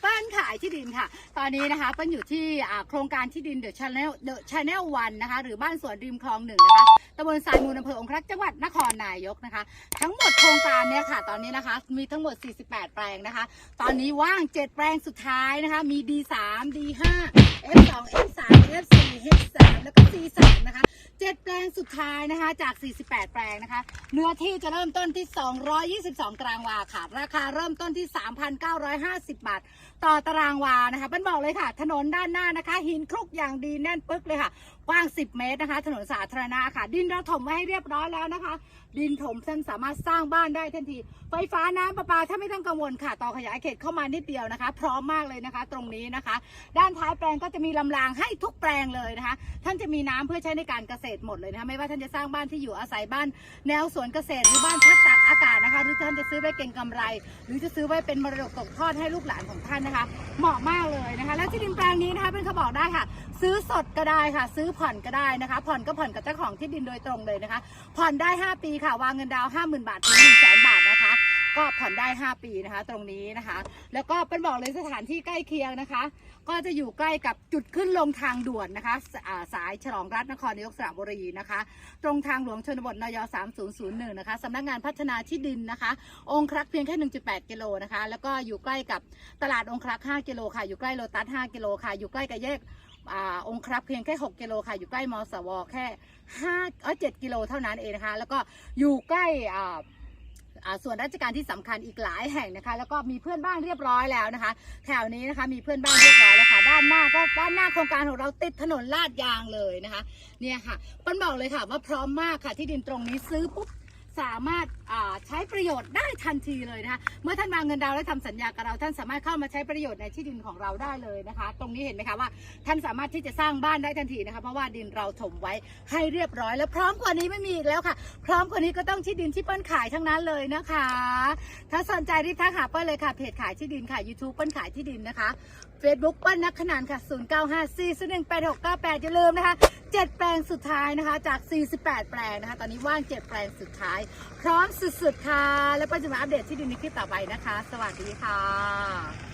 เปิ้ลขายที่ดินค่ะ ตอนนี้นะคะเปิ้ลอยู่ที่โครงการที่ดินเดอะชาแนลเดอะชาแนลวันนะคะ หรือบ้านสวนริมคลองหนึ่งนะคะตำบลทรายมูลอำเภอองครักษ์จังหวัดนครนายกนะคะ ทั้งหมดโครงการเนี่ยค่ะ ตอนนี้นะคะมีทั้งหมด 48 แปลงนะคะ ตอนนี้ว่าง 7 แปลงสุดท้ายนะคะ มี D3 D5 F2 F3 F4 H3 แล้วก็ C3 นะคะ 7 แปลงสุดท้ายนะคะ จาก 48 แปลงนะคะ เนื้อที่จะเริ่มต้นที่ 222 ตารางวาค่ะ ราคาเริ่มต้นที่ 3,950 บาท ต่อตารางวานะคะเป็นบอกเลยค่ะ ถนนด้านหน้านะคะ หินคลุกอย่างดีแน่นปึ๊กเลยค่ะกว้าง 10 เมตรนะคะ ถนนสาธารณะค่ะ ดินเราถมไว้ให้เรียบร้อยแล้วนะคะ ดินถมท่านสามารถสร้างบ้านได้ทันที ไฟฟ้าน้ำประปาถ้าไม่ต้องกังวลค่ะ ต่อขยายเขตเข้ามานิดเดียวนะคะ พร้อมมากเลยนะคะ ตรงนี้นะคะ ด้านท้ายแปลงก็จะมีลำรางให้ทุกแปลงเลยนะคะ ท่านจะมีน้ำเพื่อใช้ในการเกษตรหมดเลยนะคะ ไม่ว่าท่านจะสร้างบ้านที่อยู่อาศัยบ้าน แนวสวนเกษตรหรือบ้านพักตากอากาศนะคะ หรือท่านจะซื้อไว้เก็งกำไร หรือจะซื้อไว้เป็นมรดกตกทอดให้ลูกหลานของท่านนะคะ เหมาะมากเลยนะคะ และที่ดินแปลงนี้นะคะเป็นเขาบอกได้ค่ะ ซื้อสดก็ได้ค่ะ ซื้อผ่อนก็ได้นะคะ ผ่อนก็ผ่อนกับเจ้าของที่ดินโดยตรงเลยนะคะ ผ่อนได้ 5 ปีค่ะ วางเงินดาวน์50,000 บาทถึง1 0 0 0 0แบาทนะคะ ก็ผ่อนได้ 5 ปีนะคะ ตรงนี้นะคะ แล้วก็เป็นบอกเลยสถานที่ใกล้เคียงนะคะ ก็จะอยู่ใกล้กับจุดขึ้นลงทางด่วนนะคะสาสายฉลองรัฐนครนายกสระบุรีนะคะ ตรงทางหลวงชนบทนย3001นะคะสำนักงานพัฒนาที่ดินนะคะ องครักษ์เพียงแค่ 1.8 กิโลนะคะ แล้วก็อยู่ใกล้กับตลาดองครักษ์5กิโลค่ะ อยู่ใกล้โลตัส5กิโลค่ะ อยู่ใกล้กับแยกอองครักษ์เพียงแค่ 6 กิโลค่ะ อยู่ใกล้มสว แค่5เออ7กิโลเท่านั้นเองนะคะ แล้วก็อยู่ใกล้อ่า ส่วนราชการที่สำคัญอีกหลายแห่งนะคะ แล้วก็มีเพื่อนบ้านเรียบร้อยแล้วนะคะ แถวนี้นะคะมีเพื่อนบ้านเรียบร้อยแล้วค่ะ ด้านหน้าก็ด้านหน้าโครงการของเราติดถนนลาดยางเลยนะคะ เนี่ยค่ะปันบอกเลยค่ะว่าพร้อมมากค่ะที่ดินตรงนี้ซื้อปุ๊บ สามารถาใช้ประโยชน์ได้ทันทีเลยนะคะเมื่อท่านวางเงินดาวและทำสัญญากับเราท่านสามารถเข้ามาใช้ประโยชน์ในที่ดินของเราได้เลยนะคะ ตรงนี้เห็นไหมคะว่า ท่านสามารถที่จะสร้างบ้านได้ทันทีนะคะเพราะว่าดินเราถมไว้ให้เรียบร้อย แล้วพร้อมกว่านี้ไม่มีอีกแล้วค่ะ พร้อมกว่านี้ก็ต้องที่ดินที่เปิ้ลขายทั้งนั้นเลยนะคะ ถ้าสนใจรีบทักหาเปิ้ลเลยค่ะเพจขายที่ดินค่ะ YouTube เปิ้ลขายที่ดินนะคะ Facebook เปิ้ลนักขนานค่ะ 0 9 5 4 1 8 6 9 8 อย่าลืมนะคะ 7 แปลงสุดท้ายนะคะ จาก 48 แปลงนะคะ ตอนนี้ว่าง 7 แปลงสุดท้าย พร้อมสุดๆค่ะ แล้วเปิ้ลจะมาอัปเดตที่ดินในคลิปต่อไปนะคะ สวัสดีค่ะ